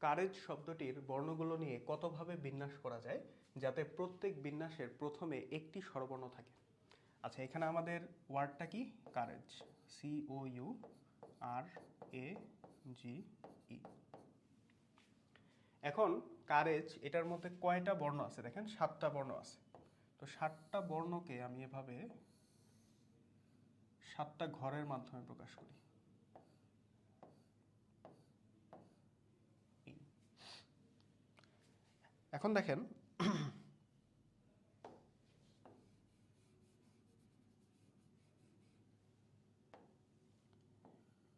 Courage শব্দটির বর্ণগুলো নিয়ে কতভাবে বিন্যাস করা যায় যাতে প্রত্যেক বিন্যাসের প্রথমে একটি স্বরবর্ণ থাকে? আচ্ছা এখানে আমাদের ওয়ার্ডটা কি? Courage. C O U R A G E এখন কারেজ, এটার মধ্যে কয়টা বর্ণ আছে? দেখেন, সাতটা বর্ণ আছে। তো সাতটা বর্ণকে আমি এভাবে সাতটা ঘরের মাধ্যমে প্রকাশ করি। এখন দেখেন,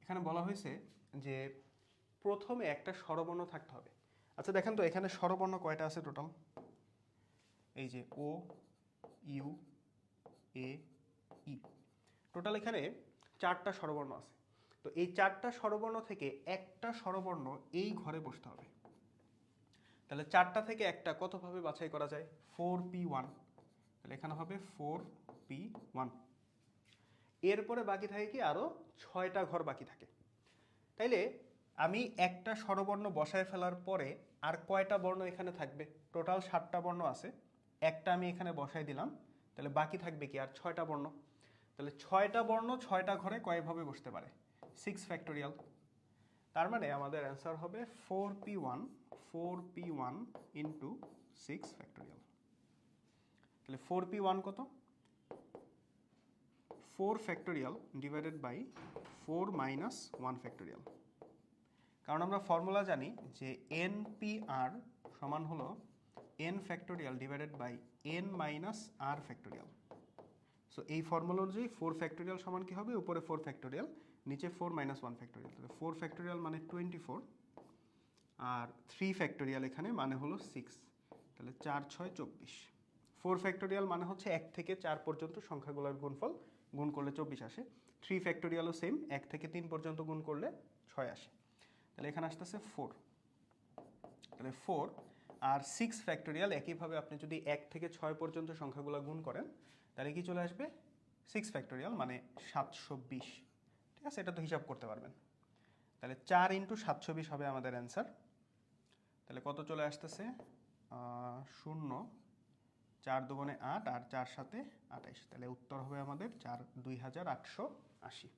এখানে বলা হয়েছে যে প্রথমে একটা স্বরবর্ণ থাকতে হবে। আচ্ছা দেখেন তো এখানে স্বরবর্ণ কয়টা আছে টোটাল এই যে ও ইউ এ ই টোটাল এখানে চারটা স্বরবর্ণ আছে। তো এই চারটা স্বরবর্ণ থেকে একটা স্বরবর্ণ এই ঘরে বসতে হবে। তাহলে চারটা থেকে একটা কতভাবে বাছাই করা যায়? ফোর পি ওয়ান তাহলে এখানে হবে ফোর পি ওয়ান এরপরে বাকি থাকে কি? আরও ছয়টা ঘর বাকি থাকে। তাইলে আমি একটা স্বরবর্ণ বসায় ফেলার পরে আর কয়টা বর্ণ এখানে থাকবে? টোটাল সাতটা বর্ণ আছে। একটা আমি এখানে বসাই দিলাম। তাহলে বাকি থাকবে কি? আর ছয়টা বর্ণ। তাহলে ছয়টা বর্ণ ছয়টা ঘরে কয়ভাবে বসতে পারে? সিক্স ফ্যাক্টোরিয়াল তার মানে আমাদের অ্যান্সার হবে four P one four P one into six factorial তাহলে ফোর পি ওয়ান কত? Four factorial divided by four minus one factorial কারণ আমরা ফর্মুলা জানি যে এন পি আর সমান হলো N factorial divided by N minus R factorial so এই formula অনুযায়ী ফোর ফ্যাক্টোরিয়াল সমান কি হবে? উপরে ফোর ফ্যাক্টোরিয়াল নিচে ফোর মাইনাস ওয়ান ফ্যাক্টোরিয়াল তাহলে ফোর ফ্যাক্টোরিয়াল মানে টোয়েন্টি ফোর আর থ্রি ফ্যাক্টোরিয়াল এখানে মানে হলো সিক্স তাহলে চার, ছয়, চব্বিশ। ফোর ফ্যাক্টোরিয়াল মানে হচ্ছে এক থেকে চার পর্যন্ত সংখ্যাগুলোর গুণফল, গুণ করলে চব্বিশ আসে। থ্রি ফ্যাক্টোরিয়ালও সেম এক থেকে তিন পর্যন্ত গুণ করলে ছয় আসে। তাহলে এখানে আসতেছে ফোর তাহলে ফোর আর সিক্স ফ্যাক্টোরিয়াল একইভাবে আপনি যদি এক থেকে ছয় পর্যন্ত সংখ্যাগুলো গুণ করেন, তাহলে কি চলে আসবে? সিক্স ফ্যাক্টোরিয়াল মানে সাতশো বিশ। ঠিক আছে? এটা তো হিসাব করতে পারবেন। তাহলে চার ইন্টু সাতশো বিশ হবে আমাদের অ্যান্সার কত চলে আসতেছে? শূন্য, চার দুগুণে আট আর চার সাথে আঠাইশ তাহলে উত্তর হবে আমাদের চার দুই হাজার আটশো আশি।